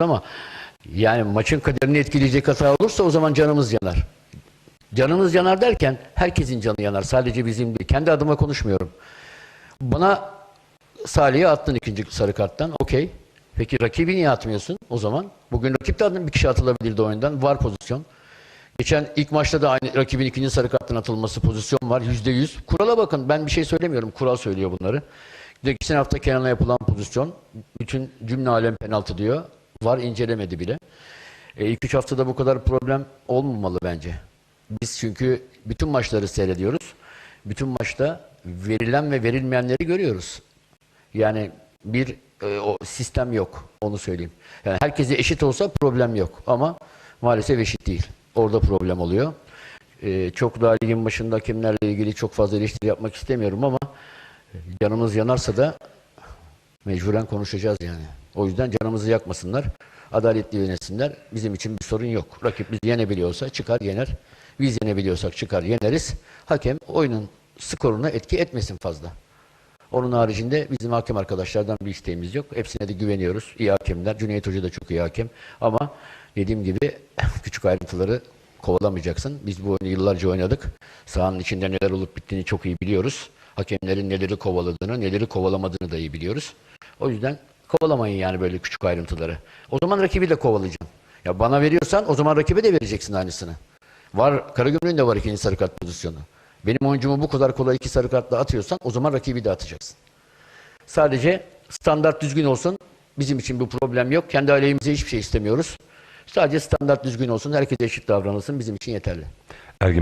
ama yani maçın kaderini etkileyecek hata olursa o zaman canımız yanar. Canınız yanar derken herkesin canı yanar. Sadece bizim değil. Kendi adıma konuşmuyorum. Bana Salih'e attın ikinci sarı karttan. Okey. Peki rakibi niye atmıyorsun o zaman? Bugün rakip de bir kişi atılabilirdi oyundan. Var pozisyon. Geçen ilk maçta da aynı rakibin ikinci sarı karttan atılması pozisyon var. Yüzde yüz. Kurala bakın. Ben bir şey söylemiyorum. Kural söylüyor bunları. Geçen hafta Kenan'a yapılan pozisyon. Bütün cümle alem penaltı diyor. Var incelemedi bile. E, ilk üç haftada bu kadar problem olmamalı bence. Biz çünkü bütün maçları seyrediyoruz. Bütün maçta verilen ve verilmeyenleri görüyoruz. Yani bir e, o sistem yok. Onu söyleyeyim. Yani herkese eşit olsa problem yok. Ama maalesef eşit değil. Orada problem oluyor. E, çok daha ligin başında hakemlerle ilgili çok fazla eleştiri yapmak istemiyorum ama canımız yanarsa da mecburen konuşacağız yani. O yüzden canımızı yakmasınlar. Adaletli yönetsinler. Bizim için bir sorun yok. Rakip bizi yenebiliyorsa çıkar yener. Biz yenebiliyorsak çıkar yeneriz. Hakem oyunun skoruna etki etmesin fazla. Onun haricinde bizim hakem arkadaşlardan bir isteğimiz yok. Hepsine de güveniyoruz. İyi hakemler. Cüneyt Hoca da çok iyi hakem. Ama dediğim gibi küçük ayrıntıları kovalamayacaksın. Biz bu oyunu yıllarca oynadık. Sahanın içinde neler olup bittiğini çok iyi biliyoruz. Hakemlerin neleri kovaladığını, neleri kovalamadığını da iyi biliyoruz. O yüzden kovalamayın yani böyle küçük ayrıntıları. O zaman rakibi de kovalayacaksın. Ya bana veriyorsan o zaman rakibe de vereceksin aynısını. Var, Karagümrük'ün de var ikinci sarı kart pozisyonu. Benim oyuncumu bu kadar kolay iki sarı kartla atıyorsan o zaman rakibi de atacaksın. Sadece standart düzgün olsun. Bizim için bu problem yok. Kendi aleyhimize hiçbir şey istemiyoruz. Sadece standart düzgün olsun. Herkese eşit davranılsın. Bizim için yeterli.